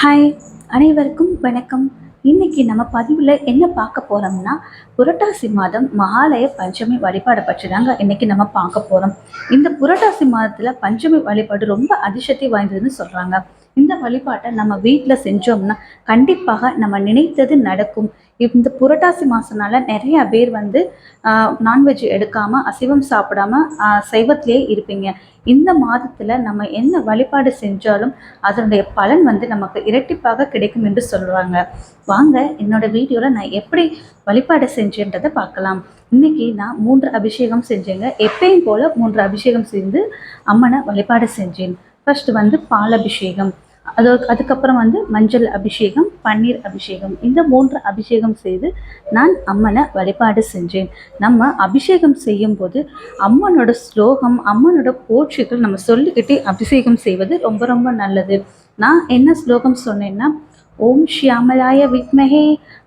Hi அனைவருக்கும் வணக்கம். இன்னைக்கு நம்ம பதிவில் என்ன பார்க்க போகிறோம்னா புரட்டாசி மாதம் மகாலய பஞ்சமி வழிபாடை பற்றி தாங்க இன்னைக்கு நம்ம பார்க்க போகிறோம் இந்த புரட்டாசி மாதத்தில் பஞ்சமி வழிபாடு ரொம்ப அதிசக்தி வாய்ந்ததுன்னு சொல்கிறாங்க இந்த வழிபாட்டை நம்ம வீட்டில் செஞ்சோம்னா கண்டிப்பாக நம்ம நினைத்தது நடக்கும். இந்த புரட்டாசி மாதனால நிறைய பேர் வந்து நான்வெஜ் எடுக்காமல் அசைவம் சாப்பிடாம சைவத்திலே இருப்பீங்க. இந்த மாதத்தில் நம்ம என்ன வழிபாடு செஞ்சாலும் அதனுடைய பலன் வந்து நமக்கு இரட்டிப்பாக கிடைக்கும் என்று சொல்லுவாங்க. வாங்க என்னோட வீடியோவில் நான் எப்படி வழிபாடு செஞ்சேன்றதை பார்க்கலாம். இன்னைக்கு நான் மூன்று அபிஷேகம் செஞ்சேங்க. எப்பயும் போல் மூன்று அபிஷேகம் செய்து அம்மனை வழிபாடு செஞ்சேன். ஃபர்ஸ்ட் வந்து பால் அபிஷேகம். அது அதுக்கப்புறம் வந்து மஞ்சள் அபிஷேகம் பன்னீர் அபிஷேகம். இந்த மூன்று அபிஷேகம் செய்து நான் அம்மனை வழிபாடு செஞ்சேன். நம்ம அபிஷேகம் செய்யும்போது அம்மனோட ஸ்லோகம் அம்மனோட போற்றிகள் நம்ம சொல்லிக்கிட்டே அபிஷேகம் செய்வது ரொம்ப ரொம்ப நல்லது. நான் என்ன ஸ்லோகம் சொன்னேன்னா ஓம் ஷியாமலாய வித்மஹே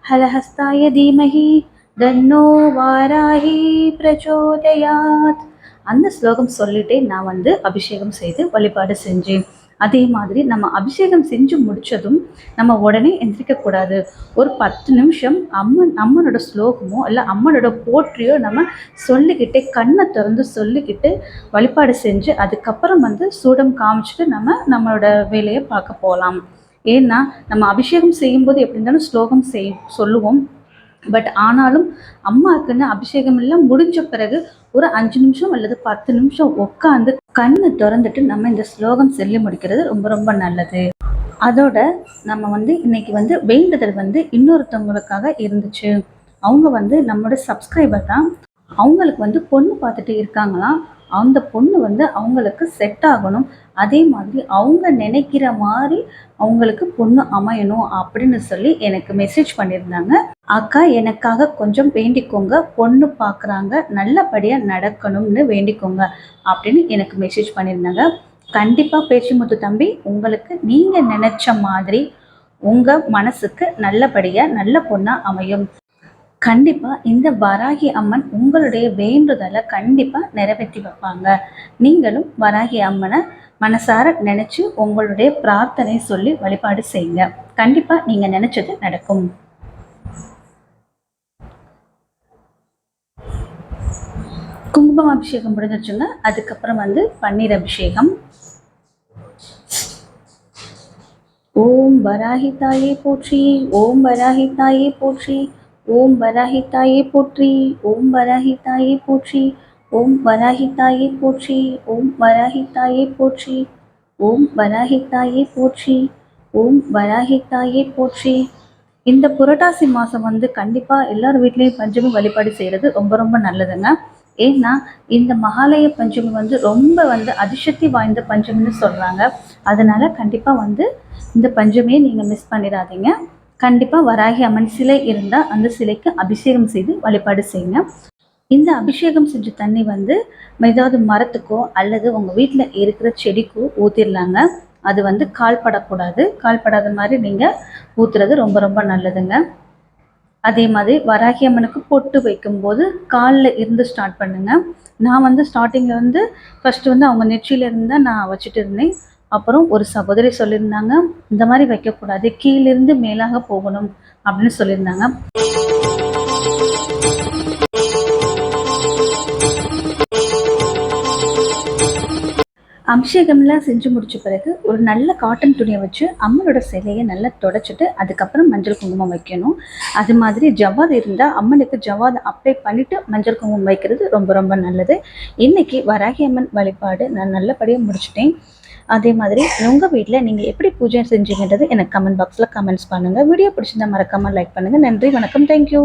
ஹலஹஸ்தாய தீமஹி தன்னோ வாராஹி பிரச்சோதயாத். அந்த ஸ்லோகம் சொல்லிட்டே நான் வந்து அபிஷேகம் செய்து வழிபாடு செஞ்சேன். அதே மாதிரி நம்ம அபிஷேகம் செஞ்சு முடித்ததும் நம்ம உடனே எந்திரிக்கக்கூடாது. ஒரு பத்து நிமிஷம் அம்மன் அம்மனோட ஸ்லோகமோ இல்லை அம்மனோட போற்றியோ நம்ம சொல்லிக்கிட்டே கண்ணை திறந்து சொல்லிக்கிட்டு வழிபாடு செஞ்சு அதுக்கப்புறம் வந்து சூடம் காமிச்சிட்டு நம்ம நம்மளோட வேலையை பார்க்க போகலாம். ஏன்னா நம்ம அபிஷேகம் செய்யும்போது எப்படி இருந்தாலும் ஸ்லோகம் செய் சொல்லுவோம். பட் ஆனாலும் அம்மாவுக்குன்னு அபிஷேகம் எல்லாம் முடிஞ்ச பிறகு ஒரு அஞ்சு நிமிஷம் அல்லது பத்து நிமிஷம் உட்காந்து கண்ணை திறந்துட்டு நம்ம இந்த ஸ்லோகம் சொல்லி முடிக்கிறது ரொம்ப ரொம்ப நல்லது. அதோட நம்ம வந்து இன்னைக்கு வந்து வேண்டுதல் வந்து இன்னொருத்தவங்களுக்காக இருந்துச்சு. அவங்க வந்து நம்மளோட சப்ஸ்கிரைபர் தான். அவங்களுக்கு வந்து பொண்ணு பார்த்துட்டு இருக்காங்களாம். அந்த பொண்ணு வந்து அவங்களுக்கு செட் ஆகணும். அதே மாதிரி அவங்க நினைக்கிற மாதிரி அவங்களுக்கு பொண்ணு அமையணும் அப்படின்னு சொல்லி எனக்கு மெசேஜ் பண்ணியிருந்தாங்க. அக்கா எனக்காக கொஞ்சம் வேண்டிக்கோங்க. பொண்ணு பார்க்குறாங்க நல்லபடியாக நடக்கணும்னு வேண்டிக்கோங்க அப்படின்னு எனக்கு மெசேஜ் பண்ணியிருந்தாங்க. கண்டிப்பாக பேச்சுமுத்து தம்பி உங்களுக்கு நீங்கள் நினச்ச மாதிரி உங்கள் மனசுக்கு நல்லபடியாக நல்ல பொண்ணாக அமையும். கண்டிப்பாக இந்த வராகி அம்மன் உங்களுடைய வேண்டுதலை கண்டிப்பாக நிறைவேற்றி வைப்பாங்க. நீங்களும் வராகி அம்மனை மனசார நினச்சி உங்களுடைய பிரார்த்தனை சொல்லி வழிபாடு செய்யுங்க. கண்டிப்பாக நீங்கள் நினச்சது நடக்கும். குங்குமம் அபிஷேகம் முடிஞ்சிருச்சுங்க. அதுக்கப்புறம் வந்து பன்னீர் அபிஷேகம். ஓம் வராகி தாயே போற்றி ஓம் வராகி தாயே போற்றி. ஓம் வராகி தாயே போற்றி ஓம் வராகி தாயே போற்றி ஓம் வராகி தாயே போற்றி ஓம் வராகி தாயே போற்றி ஓம் வராகி தாயே போற்றி ஓம் வராகி தாயே போற்றி. இந்த புரட்டாசி மாதம் வந்து கண்டிப்பாக எல்லார் வீட்லேயும் பஞ்சமி வழிபாடு செய்கிறது ரொம்ப ரொம்ப நல்லதுங்க. ஏன்னா இந்த மகாலய பஞ்சமி வந்து ரொம்ப வந்து அதிசக்தி வாய்ந்த பஞ்சமின்னு சொல்கிறாங்க அதனால் கண்டிப்பாக வந்து இந்த பஞ்சமியை நீங்கள் மிஸ் பண்ணிடாதீங்க. கண்டிப்பாக வராகி அம்மன் சிலை இருந்தால் அந்த சிலைக்கு அபிஷேகம் செய்து வழிபாடு செய்யுங்க. இந்த அபிஷேகம் செஞ்ச தண்ணி வந்து ஏதாவது மரத்துக்கோ அல்லது உங்கள் வீட்டில் இருக்கிற செடிக்கோ ஊற்றிடலாங்க அது வந்து கால்படக்கூடாது கால்படாத மாதிரி நீங்கள் ஊற்றுறது ரொம்ப ரொம்ப நல்லதுங்க. அதே மாதிரி வராகி அம்மனுக்கு பொட்டு வைக்கும்போது காலில் இருந்து ஸ்டார்ட் பண்ணுங்கள் நான் வந்து ஸ்டார்டிங்கில் வந்து ஃபஸ்ட்டு வந்து அவங்க நெற்றியில் இருந்தால் நான் வச்சுட்டு இருந்தேன். அப்புறம் ஒரு சகோதரி சொல்லியிருந்தாங்க இந்த மாதிரி வைக்கக்கூடாது கீழிருந்து மேலாக போகணும் அப்படின்னு சொல்லியிருந்தாங்க. அபிஷேகம்லாம் செஞ்சு முடிச்ச பிறகு ஒரு நல்ல காட்டன் துணியை வச்சு அம்மனோட சிலையை நல்லா தொடச்சிட்டு அதுக்கப்புறம் மஞ்சள் குங்குமம் வைக்கணும். அது மாதிரி ஜவாத் இருந்தால் அம்மனுக்கு ஜவாத் அப்ளை பண்ணிவிட்டு மஞ்சள் குங்குமம் வைக்கிறது ரொம்ப ரொம்ப நல்லது. இன்றைக்கி வராகி அம்மன் வழிபாடு நான் நல்லபடியாக முடிச்சிட்டேன். அதே மாதிரி உங்கள் வீட்டில் நீங்கள் எப்படி பூஜை செஞ்சீங்கன்றது எனக்கு கமெண்ட் பாக்ஸில் கமெண்ட்ஸ் பண்ணுங்கள் வீடியோ பிடிச்சிருந்தா மறக்காமல் லைக் பண்ணுங்கள் நன்றி வணக்கம். தேங்க்யூ